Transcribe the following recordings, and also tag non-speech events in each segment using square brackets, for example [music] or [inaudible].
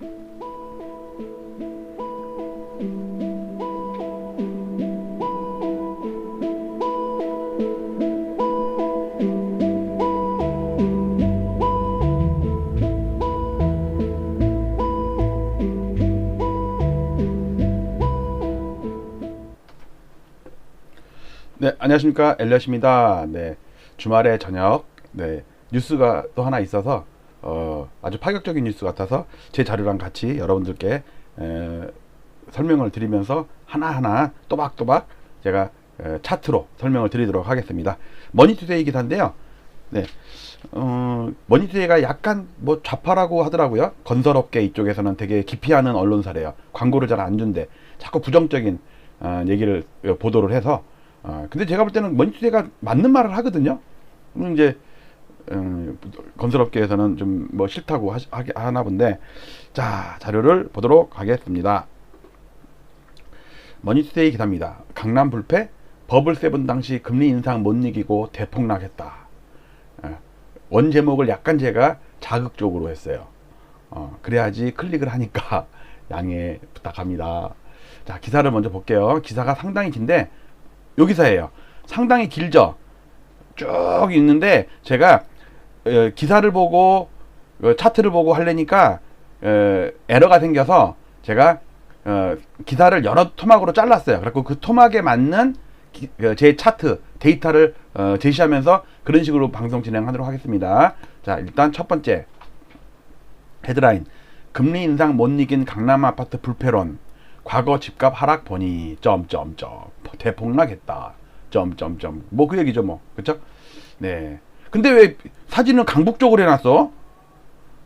네, 안녕하십니까. 엘리엇입니다. 네, 주말에 저녁, 네, 뉴스가 또 하나 있어서, 어, 아주 파격적인 뉴스 같아서 제 자료랑 같이 여러분들께 에, 설명을 드리면서 하나하나 또박또박 제가 에, 차트로 설명을 드리도록 하겠습니다. 머니투데이 기사인데요. 네, 어, 머니투데이가 약간 뭐 좌파라고 하더라고요. 건설업계 이쪽에서는 되게 기피하는 언론사래요. 광고를 잘 안 준대. 자꾸 부정적인 어, 얘기를 어, 보도를 해서 아, 근데 제가 볼 때는 머니투데이가 맞는 말을 하거든요. 음, 이제 음, 건설업계에서는 좀 뭐 싫다고 하, 하, 하나 본데 자 자료를 보도록 하겠습니다. 머니투데이 기사입니다. 강남 불패 버블 세븐 당시 금리 인상 못 이기고 대폭락했다. 예, 원 제목을 약간 제가 자극적으로 했어요. 어, 그래야지 클릭을 하니까 [laughs] 양해 부탁합니다. 자 기사를 먼저 볼게요. 기사가 상당히 긴데 요 기사예요. 상당히 길죠. 쭉 있는데 제가 어, 기사를 보고 어, 차트를 보고 하려니까 어, 에러가 생겨서 제가 어, 기사를 여러 토막으로 잘랐어요. 그래고 그 토막에 맞는 제 차트 데이터를 어, 제시하면서 그런 식으로 방송 진행하도록 하겠습니다. 자 일단 첫 번째 헤드라인. 금리 인상 못 이긴 강남 아파트 불패론. 과거 집값 하락 보니 점점점. 대폭락했다. 점점점. 뭐 그 얘기죠 뭐. 그쵸? 네 근데 왜 사진은 강북 쪽으로 해놨어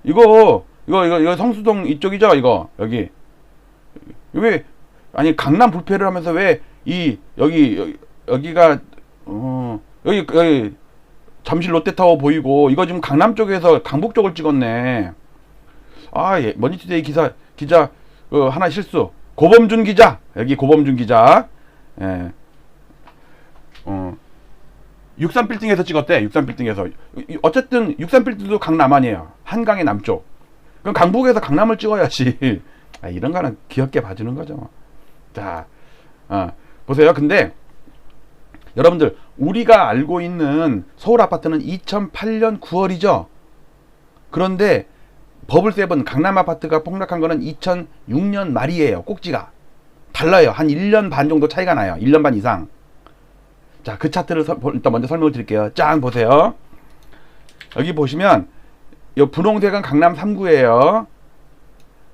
이거 이거 이거 이거 성수동 이쪽이죠 이거 여기 왜 아니 강남 불패를 하면서 왜 이 여기 여기 여기가 어 여기 여기 잠실 롯데타워 보이고 이거 지금 강남 쪽에서 강북 쪽을 찍었네 아, 예. 머니투데이 기사 기자 어, 하나 실수. 고범준 기자 여기 고범준 기자. 예. 어. 63 빌딩에서 찍었대. 63 빌딩에서. 이- 어쨌든 63 빌딩도 강남 아니에요. 한강의 남쪽. 그럼 강북에서 강남을 찍어야지. [laughs] 아, 이런 거는 귀엽게 봐주는 거죠. 자, 어, 보세요. 근데 여러분들 우리가 알고 있는 서울 아파트는 2008년 9월이죠. 그런데 버블 세븐 강남 아파트가 폭락한 거는 2006년 말이에요. 꼭지가 달라요. 한 1년 반 정도 차이가 나요. 1년 반 이상. 자, 그 차트를 서- 일단 먼저 설명을 드릴게요. 짠 보세요. 여기 보시면 요 분홍색은 강남 3구예요.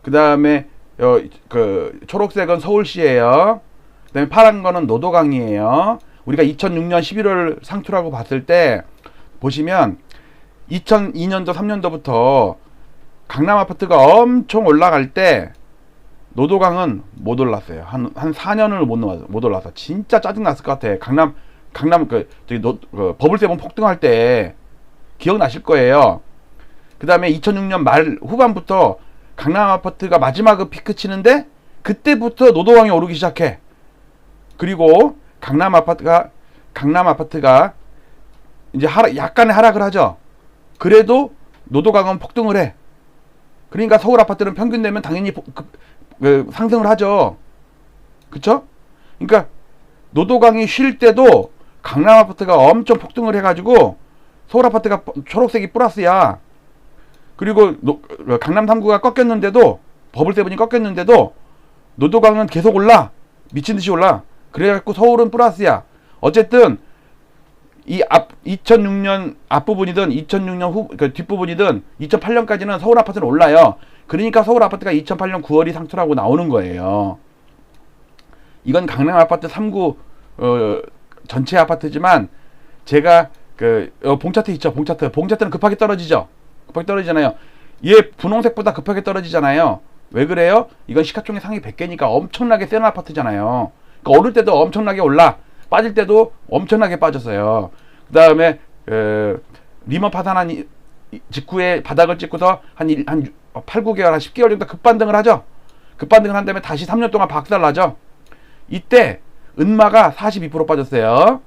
그다음에 요 그 초록색은 서울시예요. 그다음에 파란 거는 노도강이에요. 우리가 2006년 11월 상투라고 봤을 때 보시면 2002년도 3년도부터 강남 아파트가 엄청 올라갈 때 노도강은 못 올랐어요. 한, 한 4년을 못, 못 올라서 진짜 짜증났을 것 같아. 강남, 강남, 그, 저기, 노, 그 버블세븐 폭등할 때 기억나실 거예요. 그 다음에 2006년 말 후반부터 강남 아파트가 마지막을 피크 치는데 그때부터 노도강이 오르기 시작해. 그리고 강남 아파트가, 강남 아파트가 이제 하락, 약간의 하락을 하죠. 그래도 노도강은 폭등을 해. 그러니까 서울 아파트는 평균 내면 당연히 폭- 그- 그 상승을 하죠. 그쵸? 그러니까 노도강이 쉴 때도 강남 아파트가 엄청 폭등을 해가지고 서울 아파트가 버- 초록색이 플러스야. 그리고 강남 3구가 꺾였는데도 버블세븐이 꺾였는데도 노도강은 계속 올라 미친 듯이 올라. 그래갖고 서울은 플러스야. 어쨌든 이 앞 2006년 앞부분이든 2006년 후그 뒷부분이든 2008년까지는 서울 아파트는 올라요. 그러니까 서울 아파트가 2008년 9월이 상투라고 나오는 거예요. 이건 강남 아파트 3구 어, 전체 아파트지만 제가 그 어, 봉차트 있죠. 봉차트. 봉차트는 급하게 떨어지죠. 급하게 떨어지잖아요. 얘 분홍색보다 급하게 떨어지잖아요. 왜 그래요? 이건 시가총액 상위 100개니까 엄청나게 센 아파트잖아요. 그러니까 오를 때도 엄청나게 올라, 빠질 때도 엄청나게 빠졌어요. 그 다음에 그 리먼 파산한 직후에 바닥을 찍고서 한, 일, 한 8, 9개월, 한 10개월 정도 급반등을 하죠. 급반등을 한 다음에 다시 3년 동안 박살나죠. 이때 은마가 42% 빠졌어요.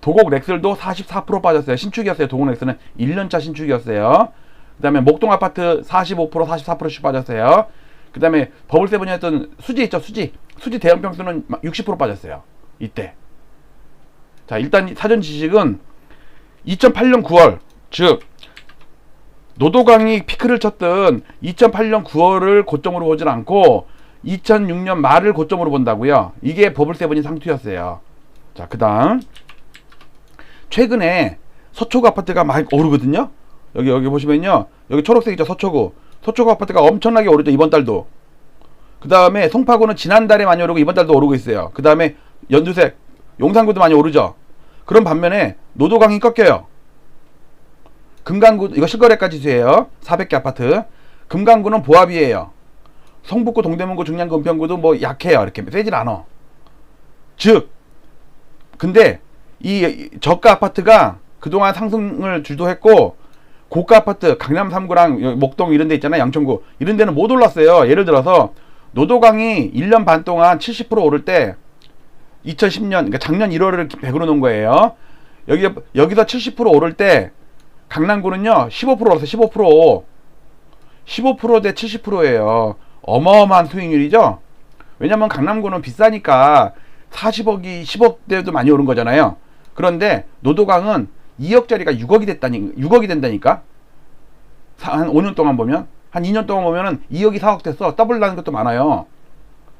도곡 렉슬도 44% 빠졌어요. 신축이었어요. 도곡 렉슬은 1년차 신축이었어요. 그 다음에 목동 아파트 45% 44%씩 빠졌어요. 그 다음에 버블세븐이 했던 수지 있죠, 수지. 수지 대형 평수는 60% 빠졌어요. 이때. 자, 일단 사전 지식은 2008년 9월, 즉, 노도강이 피크를 쳤던 2008년 9월을 고점으로 보진 않고 2006년 말을 고점으로 본다고요. 이게 버블 세븐이 상투였어요. 자, 그 다음. 최근에 서초구 아파트가 막 오르거든요. 여기, 여기 보시면요. 여기 초록색 있죠, 서초구. 서초구 아파트가 엄청나게 오르죠, 이번 달도. 그 다음에 송파구는 지난달에 많이 오르고 이번 달도 오르고 있어요. 그 다음에 연두색, 용산구도 많이 오르죠. 그런 반면에 노도강이 꺾여요. 금강구 이거 실거래가 지수예요. 400개 아파트. 금강구는 보합이에요. 성북구, 동대문구, 중량구, 은평구도 뭐 약해요. 이렇게 세질 않아. 즉, 근데 이 저가 아파트가 그동안 상승을 주도했고 고가 아파트 강남 3구랑 목동 이런 데 있잖아요. 양천구 이런 데는 못 올랐어요. 예를 들어서 노도강이 1년 반 동안 70% 오를 때 2010년 그러니까 작년 1월을 100으로 놓은 거예요. 여기 여기서 70% 오를 때 강남구는요 15% 올랐어요. 15% 15%대 70%예요. 어마어마한 수익률이죠. 왜냐면 강남구는 비싸니까 40억이 10억대도 많이 오른 거잖아요. 그런데 노도강은 2억짜리가 6억이 됐다니 6억이 된다니까. 한 5년 동안 보면 한 2년 동안 보면은 2억이 4억 됐어. 더블 나는 것도 많아요.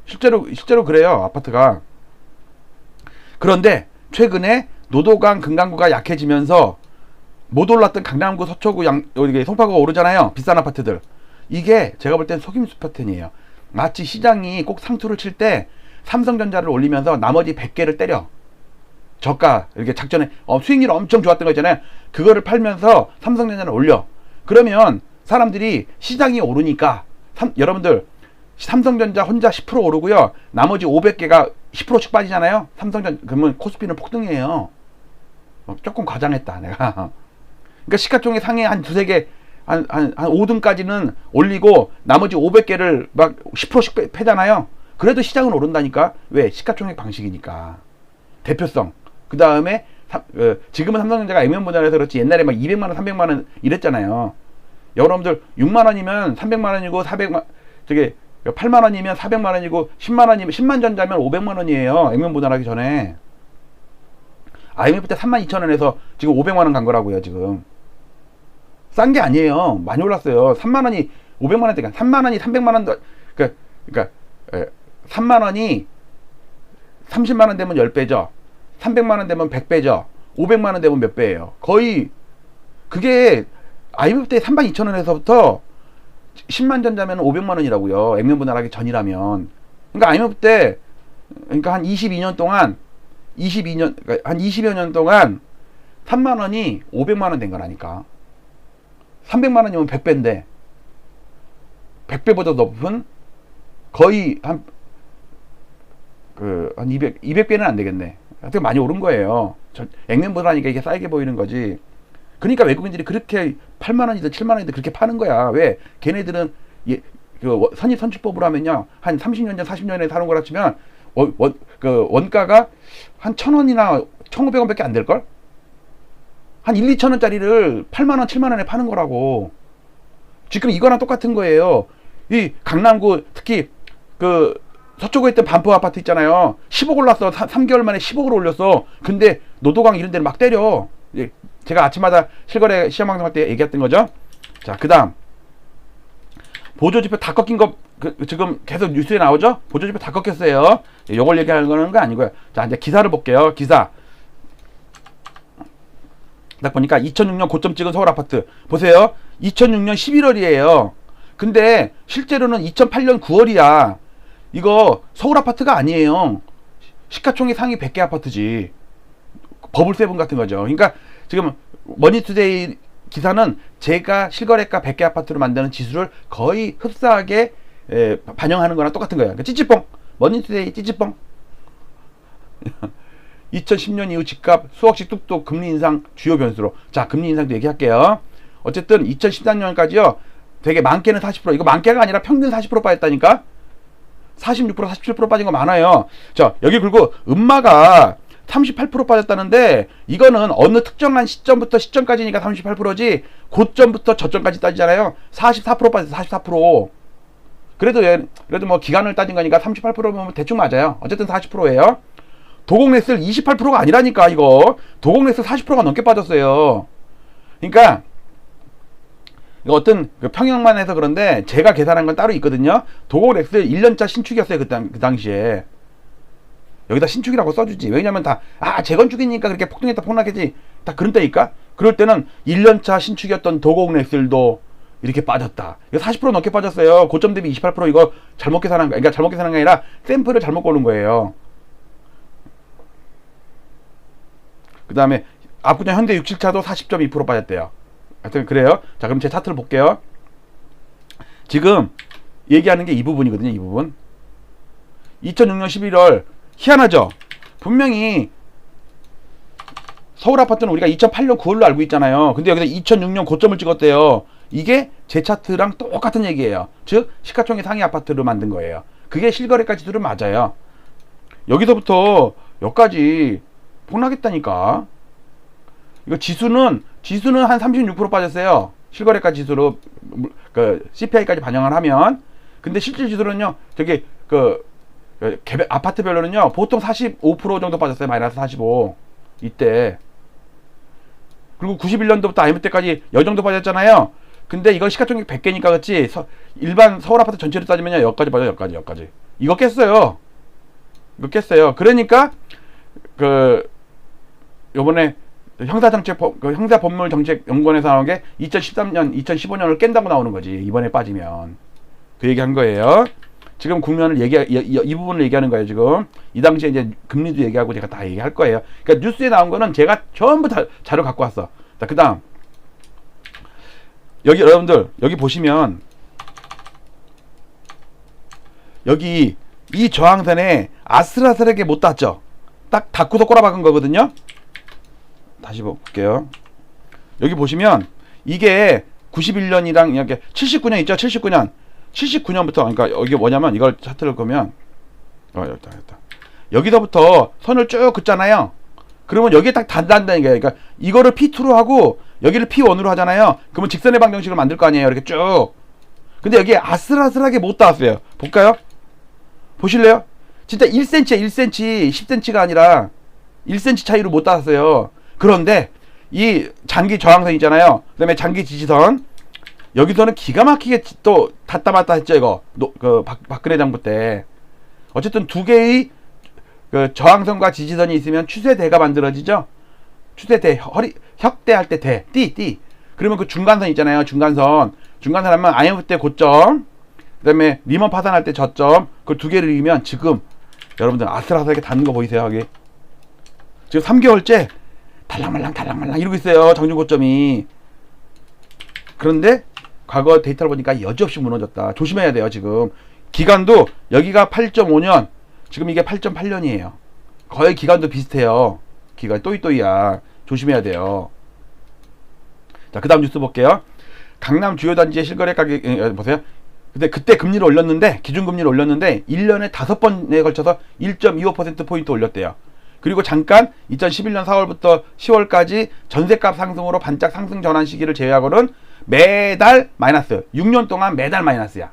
실제로 실제로 그래요. 아파트가. 그런데 최근에 노도강 금강구가 약해지면서 못 올랐던 강남구 서초구 양 여기 송파구가 오르잖아요. 비싼 아파트들. 이게 제가 볼 땐 속임수 패턴이에요. 마치 시장이 꼭 상투를 칠 때 삼성전자를 올리면서 나머지 100개를 때려. 저가 이렇게 작전에 어, 수익률 엄청 좋았던 거 있잖아요. 그거를 팔면서 삼성전자를 올려. 그러면 사람들이 시장이 오르니까 삼, 여러분들 삼성전자 혼자 10% 오르고요. 나머지 500개가 10%씩 빠지잖아요. 삼성전 그러면 코스피는 폭등이에요. 어, 조금 과장했다 내가. [laughs] 그러니까 시가총액 상해 한 두세 개, 한, 한, 한 5등까지는 올리고 나머지 500개를 막 10%씩 빼, 패잖아요. 그래도 시장은 오른다니까. 왜? 시가총액 방식이니까. 대표성. 그 다음에 어, 지금은 삼성전자가 액면 분할해서 그렇지 옛날에 막 200만 원, 300만 원 이랬잖아요. 여러분들 6만 원이면 300만 원이고 400만 저게 8만 원이면 400만 원이고 10만 원이면 10만 전자면 500만 원이에요. 액면 분할하기 전에. IMF 때 3만 2천 원에서 지금 500만 원 간 거라고요, 지금. 싼 게 아니에요. 많이 올랐어요. 3만 원이 500만 원대가 3만 원이 300만 원 그러니까 그러니까 에, 3만 원이 30만 원 되면 10배죠. 300만 원 되면 100배죠. 500만 원 되면 몇 배예요? 거의 그게 IMF 때 3만 2천 원에서부터 10만 전자면 500만 원이라고요. 액면 분할하기 전이라면. 그러니까 IMF 때 그러니까 한 22년 동안 22년 그러니까 한 20여 년 동안 3만 원이 500만 원 된 거라니까. 300만 원이면 100배인데 100배보다 높은 거의 한 그, 한 200, 200배는 안 되겠네. 되게 많이 오른 거예요. 저, 액면 분할하니까 이게 싸게 보이는 거지. 그러니까 외국인들이 그렇게 8만 원이든 7만 원이든 그렇게 파는 거야. 왜? 걔네들은 예, 그 선입 선출법으로 하면요. 한 30년 전 40년에 사는 거라 치면 원, 원, 그 원가가 한 1000원이나 1,500원밖에 안 될 걸? 한 1, 2천 원짜리를 8만 원, 7만 원에 파는 거라고. 지금 이거랑 똑같은 거예요. 이 강남구 특히 그 서쪽에 있던 반포 아파트 있잖아요. 10억 올랐어. 3, 개월 만에 10억을 올렸어. 근데 노도강 이런 데를 막 때려. 예, 제가 아침마다 실거래 시험 방송할 때 얘기했던 거죠. 자, 그 다음. 보조지표 다 꺾인 거, 그, 지금 계속 뉴스에 나오죠? 보조지표 다 꺾였어요. 예, 요걸 얘기하는 거는 거 아니고요. 자, 이제 기사를 볼게요. 기사. 딱 보니까 2006년 고점 찍은 서울 아파트. 보세요. 2006년 11월이에요. 근데 실제로는 2008년 9월이야. 이거 서울 아파트가 아니에요. 시가총액 상위 100개 아파트지. 버블 세븐 같은 거죠. 그러니까 지금 머니투데이 기사는 제가 실거래가 100개 아파트로 만드는 지수를 거의 흡사하게 에, 반영하는 거랑 똑같은 거예요. 그러니까 찌찌뽕. 머니투데이 찌찌뽕. [laughs] 2010년 이후 집값 수억씩 뚝뚝 금리 인상 주요 변수로. 자, 금리 인상도 얘기할게요. 어쨌든 2013년까지요. 되게 많게는 40% 이거 많게가 아니라 평균 40% 빠졌다니까. 46% 47% 빠진 거 많아요. 자, 여기 그리고 음마가 38% 빠졌다는데 이거는 어느 특정한 시점부터 시점까지니까 38%지 고점부터 저점까지 따지잖아요. 44% 빠졌어. 44%. 그래도 얘- 그래도 뭐 기간을 따진 거니까 38%면 대충 맞아요. 어쨌든 40%예요. 도곡레슬 28%가 아니라니까 이거 도곡레슬 40%가 넘게 빠졌어요. 그러니까 어떤 그 평형만 해서 그런데 제가 계산한 건 따로 있거든요. 도곡렉스 1년차 신축이었어요 그, 당, 그 당시에. 여기다 신축이라고 써주지. 왜냐면 다, 아, 재건축이니까 그렇게 폭등했다 폭락했지. 다 그런 때니까. 그럴 때는 1년차 신축이었던 도곡렉슬도 이렇게 빠졌다. 이거 40% 넘게 빠졌어요. 고점 대비 28% 이거 잘못 계산한 거, 그러니까 잘못 계산한 게 아니라 샘플을 잘못 고른 거예요. 그 다음에 압구정 현대 67차도 40.2% 빠졌대요. 하여튼 그래요. 자, 그럼 제 차트를 볼게요. 지금 얘기하는 게 이 부분이거든요. 이 부분. 2006년 11월 희한하죠. 분명히 서울 아파트는 우리가 2008년 9월로 알고 있잖아요. 근데 여기서 2006년 고점을 찍었대요. 이게 제 차트랑 똑같은 얘기예요. 즉 시가총액 상위 아파트를 만든 거예요. 그게 실거래가 지수는 맞아요. 여기서부터 여기까지 폭락했다니까. 이거 지수는 지수는 한 36% 빠졌어요. 실거래가 지수로 물- 그 CPI까지 반영을 하면 근데 실질 지수는요. 저기 그, 그 개별 아파트별로는요. 보통 45% 정도 빠졌어요. 마이너스 45 이때. 그리고 91년도부터 IMF 때까지 여 정도 빠졌잖아요. 근데 이건 시가총액 100개니까 그렇지. 서- 일반 서울 아파트 전체로 따지면요. 여기까지 빠져. 여기까지. 여기까지. 이거 깼어요. 이거 깼어요. 그러니까 그 요번에 형사 정책 법- 그 형사 법률 정책 연구원에서 나온 게 2013년, 2015년을 깬다고 나오는 거지 이번에 빠지면 그 얘기 한 거예요. 지금 국면을 얘기 이, 이, 이 부분을 얘기하는 거예요 지금 이 당시에 이제 금리도 얘기하고 제가 다 얘기할 거예요. 그러니까 뉴스에 나온 거는 제가 전부 다 자료 갖고 왔어. 자 그다음 여기 여러분들 여기 보시면 여기 이 저항선에 아슬아슬하게 못 닿죠. 딱 닿고서 꼬라박은 거거든요. 다시 볼게요. 여기 보시면 이게 91년이랑 이렇게 79년 있죠? 79년. 79년부터 그러니까 여기 뭐냐면 이걸 차트를 보면 어 여기다 여기다. 여기서부터 선을 쭉 긋잖아요. 그러면 여기에 딱 닿는다는 게 그러니까 이거를 P2로 하고 여기를 P1으로 하잖아요. 그러면 직선의 방정식을 만들 거 아니에요. 이렇게 쭉. 근데 여기에 아슬아슬하게 못 닿았어요. 볼까요? 보실래요? 진짜 1cm에 1cm, 10cm가 아니라 1cm 차이로 못 닿았어요. 그런데 이 장기 저항선 있잖아요. 그다음에 장기 지지선 여기서는 기가 막히게 지- 또 닿다 맞다 했죠 이거 노, 그 박, 박근혜 정부 때 어쨌든 두 개의 그 저항선과 지지선이 있으면 추세대가 만들어지죠. 추세대 허리 혁대 할 때 대, 띠, 띠. 그러면 그 중간선 있잖아요. 중간선. 중간선 하면 IMF 때 고점, 그다음에 리먼 파산할 때 저점. 그 두 개를 이기면 지금 여러분들 아슬아슬하게 닿는 거 보이세요, 여기? 지금 3개월째 달랑말랑 달랑말랑 이러고 있어요. 정준 고점이. 그런데 과거 데이터를 보니까 여지없이 무너졌다. 조심해야 돼요, 지금. 기간도 여기가 8.5년, 지금 이게 8.8년이에요. 거의 기간도 비슷해요. 기간 또이또이야. 조심해야 돼요. 자, 그 다음 뉴스 볼게요. 강남 주요 단지의 실거래 가격, 에, 에, 보세요. 근데 그때 금리를 올렸는데, 기준금리를 올렸는데, 1년에 다섯 번에 걸쳐서 1.25%포인트 올렸대요. 그리고 잠깐 2011년 4월부터 10월까지 전세값 상승으로 반짝 상승 전환 시기를 제외하고는 매달 마이너스. 6년 동안 매달 마이너스야.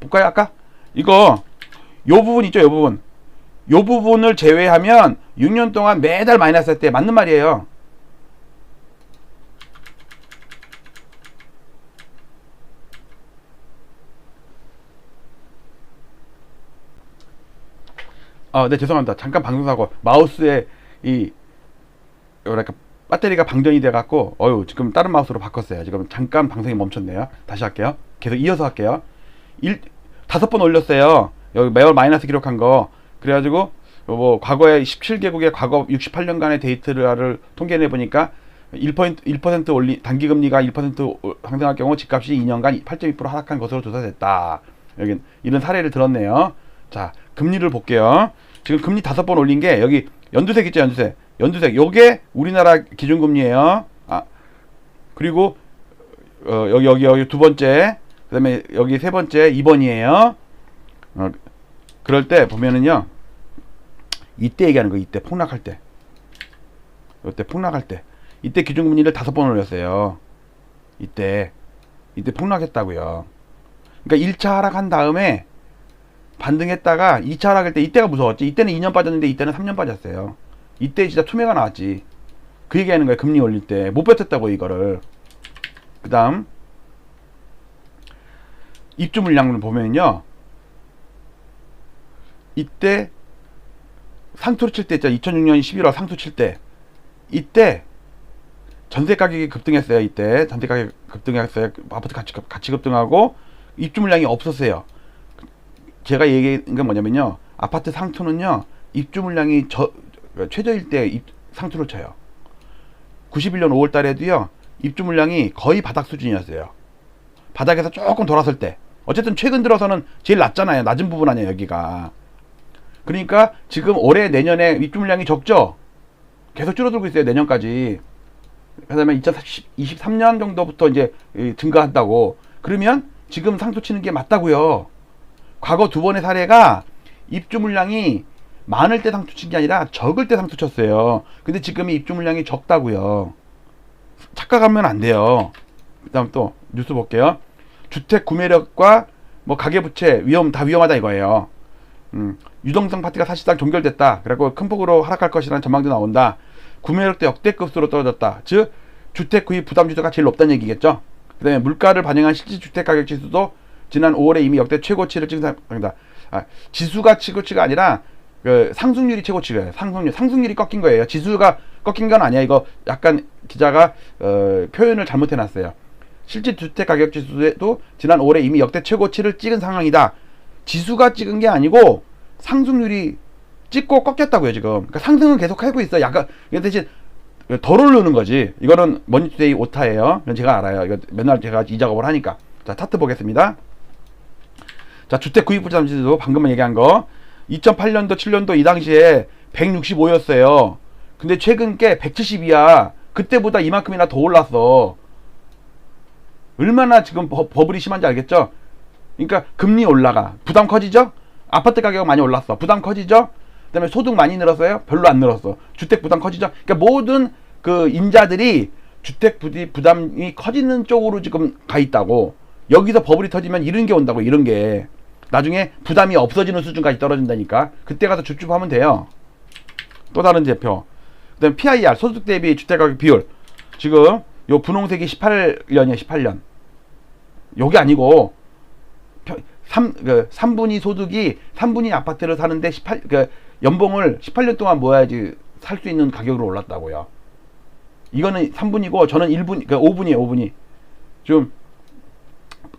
볼까요, 아까? 이거, 요 부분 있죠, 요 부분. 요 부분을 제외하면 6년 동안 매달 마이너스 할 때 맞는 말이에요. 아, 네, 죄송합니다. 잠깐 방송사고 마우스에 이 뭐랄까 배터리가 방전이 돼 갖고 어유 지금 다른 마우스로 바꿨어요. 지금 잠깐 방송이 멈췄네요. 다시 할게요. 계속 이어서 할게요. 일 다섯 번 올렸어요. 여기 매월 마이너스 기록한 거. 그래가지고 뭐 과거에 17개국의 과거 68년간의 데이터를 통계내 보니까 1% 1% 올리 단기 금리가 1% 상승할 경우 집값이 2년간 8.2% 하락한 것으로 조사됐다. 여기 이런 사례를 들었네요. 자, 금리를 볼게요. 지금 금리 다섯 번 올린 게 여기 연두색 있죠, 연두색. 연두색. 요게 우리나라 기준금리예요. 아, 그리고 어, 여기 여기 여기 두 번째. 그다음에 여기 세 번째 2번이에요. 어, 그럴 때 보면은요. 이때 얘기하는 거 이때 폭락할 때. 이때 폭락할 때. 이때 기준금리를 다섯 번 올렸어요. 이때 이때 폭락했다고요. 그러니까 1차 하락한 다음에 반등했다가 2차 하락할 때 이때가 무서웠지. 이때는 2년 빠졌는데 이때는 3년 빠졌어요. 이때 진짜 투매가 나왔지. 그 얘기하는 거예요. 금리 올릴 때. 못 버텼다고 이거를. 그 다음 입주 물량을 보면요. 이때 상투를 칠 때 있죠. 2006년 11월 상투 칠 때. 이때 전세 가격이 급등했어요. 이때 전세 가격 급등했어요. 아파트 가치, 가치 급등하고 입주 물량이 없었어요. 제가 얘기한 건 뭐냐면요. 아파트 상투는요. 입주 물량이 저, 최저일 때 입, 상투를 쳐요. 91년 5월 달에도요. 입주 물량이 거의 바닥 수준이었어요. 바닥에서 조금 돌았을 때. 어쨌든 최근 들어서는 제일 낮잖아요. 낮은 부분 아니에요, 여기가. 그러니까 지금 올해 내년에 입주 물량이 적죠. 계속 줄어들고 있어요. 내년까지. 그다음에 2023년 정도부터 이제 이 증가한다고. 그러면 지금 상투 치는 게 맞다고요. 과거 두 번의 사례가 입주 물량이 많을 때 상투 친 게 아니라 적을 때 상투 쳤어요. 근데 지금 이 입주 물량이 적다고요. 착각하면 안 돼요. 그다음 또 뉴스 볼게요. 주택 구매력과 뭐 가계부채 위험 다 위험하다 이거예요. 음, 유동성 파티가 사실상 종결됐다. 그리고 큰 폭으로 하락할 것이라는 전망도 나온다. 구매력도 역대급수로 떨어졌다. 즉 주택 구입 부담 지수가 제일 높다는 얘기겠죠. 그다음에 물가를 반영한 실질 주택 가격 지수도 지난 5월에 이미 역대 최고치를 찍은 상황이다. 아, 지수가 최고치가 아니라 그 상승률이 최고치예요. 상승률 상승률이 꺾인 거예요. 지수가 꺾인 건 아니야. 이거 약간 기자가 어, 표현을 잘못해 놨어요. 실질 주택 가격 지수도 지난 5월에 이미 역대 최고치를 찍은 상황이다. 지수가 찍은 게 아니고 상승률이 찍고 꺾였다고요 지금. 그러니까 상승은 계속 하고 있어. 약간 대신 덜 오르는 거지. 이거는 머니투데이 오타예요. 제가 알아요. 이거 맨날 제가 이 작업을 하니까. 자 차트 보겠습니다. 자 주택 구입 부담 지수도 방금 얘기한 거 2008년도 7년도 이 당시에 165였어요. 근데 최근 게 170이야. 그때보다 이만큼이나 더 올랐어. 얼마나 지금 버, 버블이 심한지 알겠죠? 그러니까 금리 올라가. 부담 커지죠? 아파트 가격 많이 올랐어. 부담 커지죠? 그다음에 소득 많이 늘었어요? 별로 안 늘었어. 주택 부담 커지죠? 그러니까 모든 그 인자들이 주택 부담이 커지는 쪽으로 지금 가 있다고. 여기서 버블이 터지면 이런 게 온다고. 이런 게. 나중에 부담이 없어지는 수준까지 떨어진다니까. 그때 가서 줍줍하면 돼요. 또 다른 대표. 그 다음 PIR 소득 대비 주택 가격 비율. 지금 요 분홍색이 18년이에요. 18년. 요게 아니고 3, 그 3분위 소득이 3분위 아파트를 사는데 18, 그 연봉을 18년 동안 모아야지 살 수 있는 가격으로 올랐다고요. 이거는 3분이고 저는 1분, 그 5분이에요, 5분이. 좀,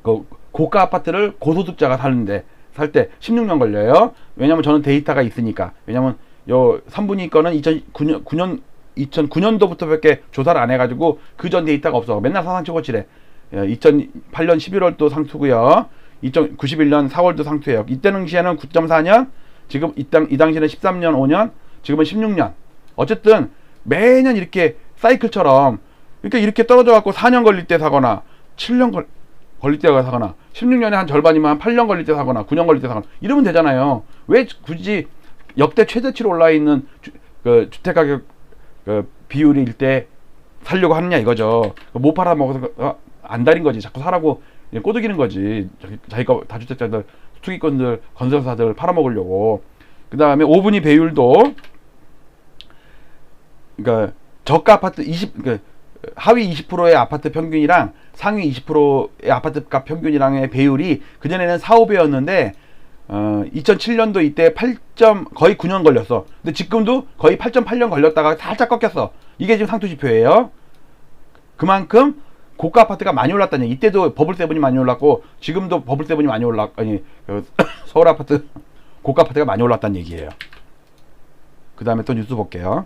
그 고가 아파트를 고소득자가 사는데, 살 때 16년 걸려요. 왜냐면 저는 데이터가 있으니까. 왜냐면 요 3분위 거는 2009년, 9년, 2009년도부터밖에 조사를 안 해가지고 그 전 데이터가 없어. 맨날 사상 최고치래. 2008년 11월도 상투고요. 2091년 4월도 상투예요. 이때 당시에는 9.4년, 지금 이, 당, 이 당시에는 13년, 5년, 지금은 16년. 어쨌든 매년 이렇게 사이클처럼 그러니까 이렇게 떨어져 갖고 4년 걸릴 때 사거나 7년 걸, 걸릴 때가 사거나 16년에 한 절반이면 한 8년 걸릴 때 사거나 9년 걸릴 때 사거나 이러면 되잖아요. 왜 굳이 역대 최저치로 올라 있는 주, 그 주택 가격 그 비율일 때 살려고 하느냐 이거죠. 못 팔아 먹어서 어, 안 달인 거지. 자꾸 사라고 꼬드기는 거지. 자기, 자기가 다주택자들, 투기권들, 건설사들 팔아먹으려고. 그 다음에 5분위 배율도, 그러니까 저가 아파트 20, 그러니까 하위 20%의 아파트 평균이랑 상위 20%의 아파트 값 평균이랑의 배율이 그전에는 4, 5배였는데, 어, 2007년도 이때 8. 거의 9년 걸렸어. 근데 지금도 거의 8.8년 걸렸다가 살짝 꺾였어. 이게 지금 상투 지표예요. 그만큼 고가 아파트가 많이 올랐다니 이때도 버블 세븐이 많이 올랐고 지금도 버블 세븐이 많이 올랐 아니 그 [coughs] 서울 아파트 고가 아파트가 많이 올랐다는 얘기예요. 그 다음에 또 뉴스 볼게요.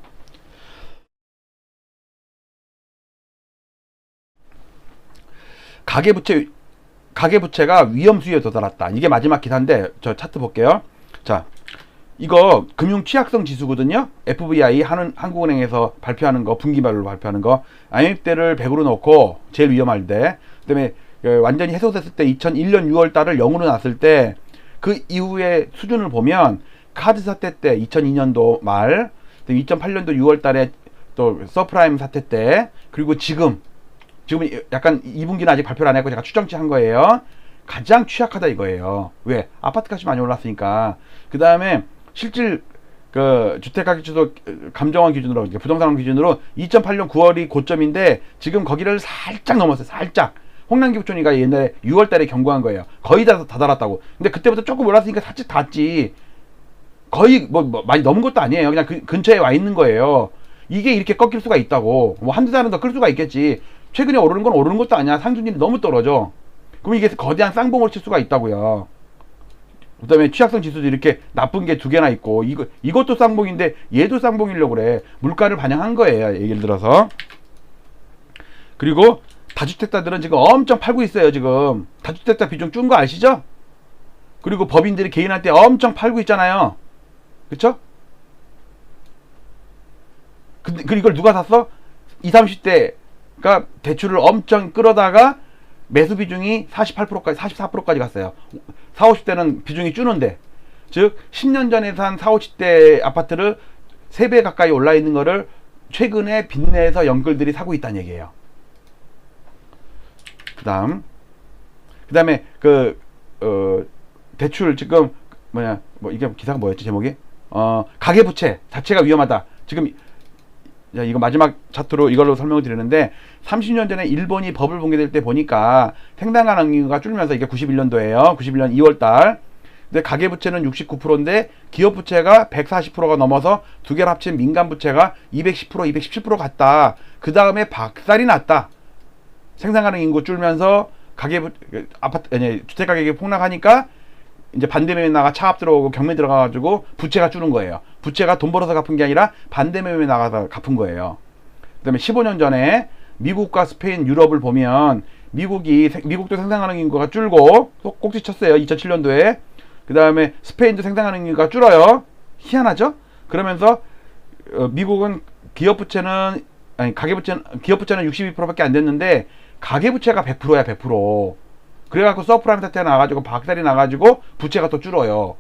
가계부채 가계부채가 위험 수위에 도달했다. 이게 마지막 기사인데 저 차트 볼게요. 자, 이거 금융 취약성 지수거든요. FVI 하는 한국은행에서 발표하는 거 분기별로 발표하는 거 IMF대를 100으로 놓고 제일 위험할 때 그다음에 완전히 해소됐을 때 2001년 6월 달을 0으로 놨을 때 그 이후의 수준을 보면 카드 사태 때 2002년도 말 2008년도 6월 달에 또 서프라임 사태 때 그리고 지금 지금 약간 2분기는 아직 발표를 안 했고 제가 추정치 한 거예요. 가장 취약하다 이거예요. 왜? 아파트 값이 많이 올랐으니까. 그 다음에 실질 그 주택가격지수 감정원 기준으로 부동산 기준으로 2008년 9월이 고점인데 지금 거기를 살짝 넘었어요. 살짝. 홍남기 부총리가 옛날에 6월달에 경고한 거예요. 거의 다 다다랐다고. 근데 그때부터 조금 올랐으니까 살짝 닿지. 거의 뭐, 뭐 많이 넘은 것도 아니에요. 그냥 그 근처에 와 있는 거예요. 이게 이렇게 꺾일 수가 있다고. 뭐 한두 달은 더 끌 수가 있겠지. 최근에 오르는 건 오르는 것도 아니야. 상승률이 너무 떨어져. 그럼 이게 거대한 쌍봉을 칠 수가 있다고요. 그다음에 취약성 지수도 이렇게 나쁜 게 두 개나 있고 이거 이것도 쌍봉인데 얘도 쌍봉이려고 그래. 물가를 반영한 거예요. 예를 들어서. 그리고 다주택자들은 지금 엄청 팔고 있어요. 지금 다주택자 비중 준 거 아시죠? 그리고 법인들이 개인한테 엄청 팔고 있잖아요. 그쵸? 근데 그 이걸 누가 샀어? 20, 30대 가 대출을 엄청 끌어다가 매수 비중이 48%까지 44%까지 갔어요. 40, 50대는 비중이 줄는데 즉 10년 전에 산 40, 50대 아파트를 3배 가까이 올라 있는 거를 최근에 빚내서 연끌들이 사고 있다는 얘기예요. 그다음 그다음에 그 어, 대출 지금 뭐냐 뭐 이게 기사가 뭐였지 제목이 어 가계 부채 자체가 위험하다. 지금 자, 이거 마지막 차트로 이걸로 설명을 드리는데 30년 전에 일본이 법을 붕괴될 때 보니까 생산 가능인구가 줄면서 이게 91년도예요. 91년 2월 달. 근데 가계 부채는 69%인데 기업 부채가 140%가 넘어서 두 개를 합친 민간 부채가 210% 217% 갔다. 그 다음에 박살이 났다. 생산 가능 인구 줄면서 가계 부, 아파트 아니 주택 가격이 폭락하니까 이제 반대 매매나가 차압 들어오고 경매 들어가가지고 부채가 줄은 거예요. 부채가 돈 벌어서 갚은 게 아니라 반대 매매 나가서 갚은 거예요. 그 다음에 15년 전에 미국과 스페인, 유럽을 보면 미국이 미국도 생산 가능 인구가 줄고 꼭지 쳤어요. 2007년도에. 그 다음에 스페인도 생산 가능 인구가 줄어요. 희한하죠? 그러면서 어, 미국은 기업 부채는 아니 가계 부채는 기업 부채는 62%밖에 안 됐는데 가계 부채가 100%야 100%. 그래갖고 서프라임 사태가 나가지고 박살이 나가지고 부채가 또 줄어요.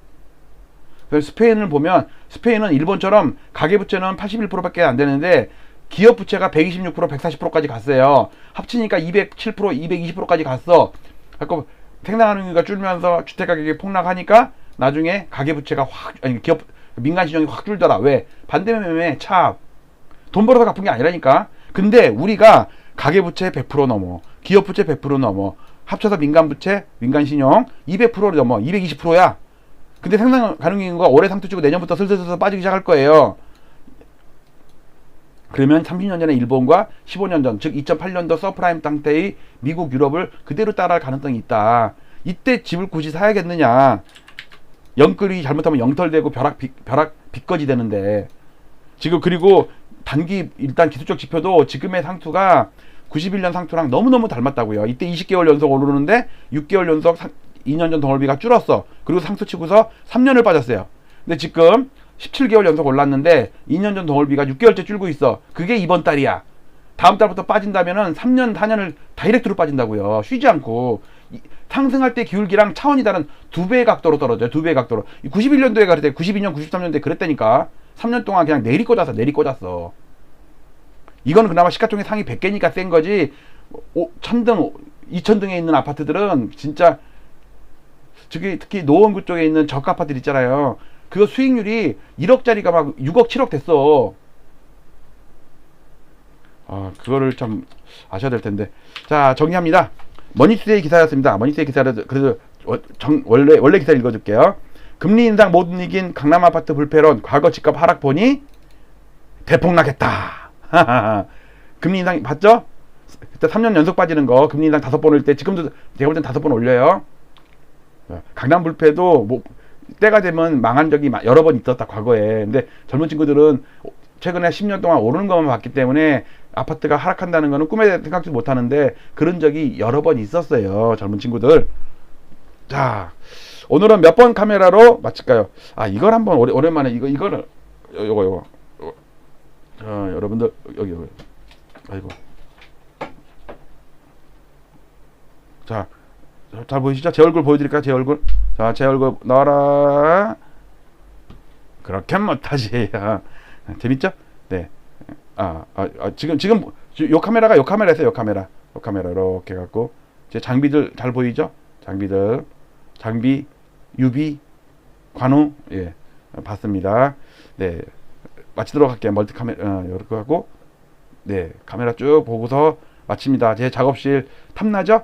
스페인을 보면 스페인은 일본처럼 가계 부채는 81%밖에 안 되는데 기업 부채가 126% 140%까지 갔어요. 합치니까 207% 220%까지 갔어. 그래서 생산가능가 줄면서 주택 가격이 폭락하니까 나중에 가계 부채가 확 아니 기업 민간 시장이 확 줄더라. 왜? 반대 매매 차. 돈 벌어서 갚은 게 아니라니까. 근데 우리가 가계 부채 100% 넘어. 기업 부채 100% 넘어. 합쳐서 민간 부채, 민간 신용 200%를 넘어 220%야. 근데 생산 가능 인구가 올해 상투 치고 내년부터 슬슬슬 빠지기 시작할 거예요. 그러면 30년 전에 일본과 15년 전, 즉 2008년도 서프라임 상태의 미국, 유럽을 그대로 따라갈 가능성이 있다. 이때 집을 굳이 사야겠느냐? 영끌이 잘못하면 영털되고 벼락 비, 벼락 비꺼지 되는데 지금 그리고 단기 일단 기술적 지표도 지금의 상투가 91년 상투랑 너무너무 닮았다고요. 이때 20개월 연속 오르는데 6개월 연속 2년 전 동월비가 줄었어. 그리고 상투 치고서 3년을 빠졌어요. 근데 지금 17개월 연속 올랐는데 2년 전 동월비가 6개월째 줄고 있어. 그게 이번 달이야. 다음 달부터 빠진다면은 3년, 4년을 다이렉트로 빠진다고요. 쉬지 않고. 상승할 때 기울기랑 차원이 다른 두 배의 각도로 떨어져요. 두 배의 각도로. 91년도에 그랬대. 92년, 93년도에 그랬다니까. 3년 동안 그냥 내리 꽂아서 내리 꽂았어. 이거는 그나마 시가총액 상위 100개니까 센 거지. 오, 천등, 2천등에 있는 아파트들은 진짜 저기 특히 노원구 쪽에 있는 저가 아파트들 있잖아요. 그거 수익률이 1억짜리가 막 6억, 7억 됐어. 아, 그거를 참 아셔야 될 텐데. 자, 정리합니다. 머니투데이 기사였습니다. 머니투데이 기사를 그래도 정, 원래 원래 기사 읽어줄게요. 금리 인상 못 이긴 강남 아파트 불패론 과거 집값 하락 보니 대폭락했다. [laughs] 금리 인상 봤죠? 그때 3년 연속 빠지는 거 금리 인상 다섯 번 올 때 지금도 제가 볼 땐 다섯 번 올려요. 강남 불패도 뭐 때가 되면 망한 적이 여러 번 있었다 과거에. 근데 젊은 친구들은 최근에 10년 동안 오르는 것만 봤기 때문에 아파트가 하락한다는 거는 꿈에 생각도 못 하는데 그런 적이 여러 번 있었어요. 젊은 친구들. 자, 오늘은 몇 번 카메라로 마칠까요? 아, 이걸 한번 오래, 오랜만에 이거 이거를 요거 요거. 자, 여러분들 여기 여기. 아이고. 자, 잘 보이시죠? 제 얼굴 보여드릴까요? 제 얼굴. 자, 제 얼굴 나와라. 그렇게 못하지. 재밌죠? 네. 아, 아, 아, 지금 지금 요 카메라가 요 카메라에서 요 카메라, 요 카메라 이렇게 갖고 제 장비들 잘 보이죠? 장비들 장비 유비 관우 예 봤습니다. 네 마치도록 할게요. 멀티 카메라 어, 이렇게 하고 네 카메라 쭉 보고서 마칩니다. 제 작업실 탐나죠?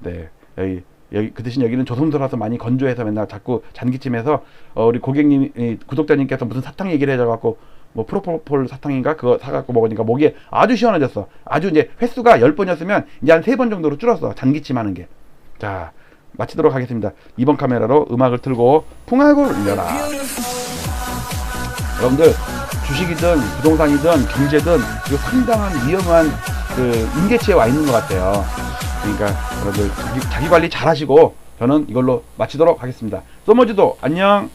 네 여기 여기 그 대신 여기는 조선소라서 많이 건조해서 맨날 자꾸 잔기침해서 어, 우리 고객님 이 구독자님께서 무슨 사탕 얘기를 해줘갖고 뭐 프로포폴 사탕인가 그거 사갖고 먹으니까 목이 아주 시원해졌어. 아주 이제 횟수가 10번이었으면 이제 한 3번 정도로 줄었어. 잔기침하는 게. 자 마치도록 하겠습니다. 이번 카메라로 음악을 틀고 풍악을 울려라. 여러분들 주식이든 부동산이든 경제든 이거 상당한 위험한 그 임계치에 와 있는 것 같아요. 그러니까 여러분들 자기, 자기 관리 잘 하시고 저는 이걸로 마치도록 하겠습니다. 소머지도 안녕.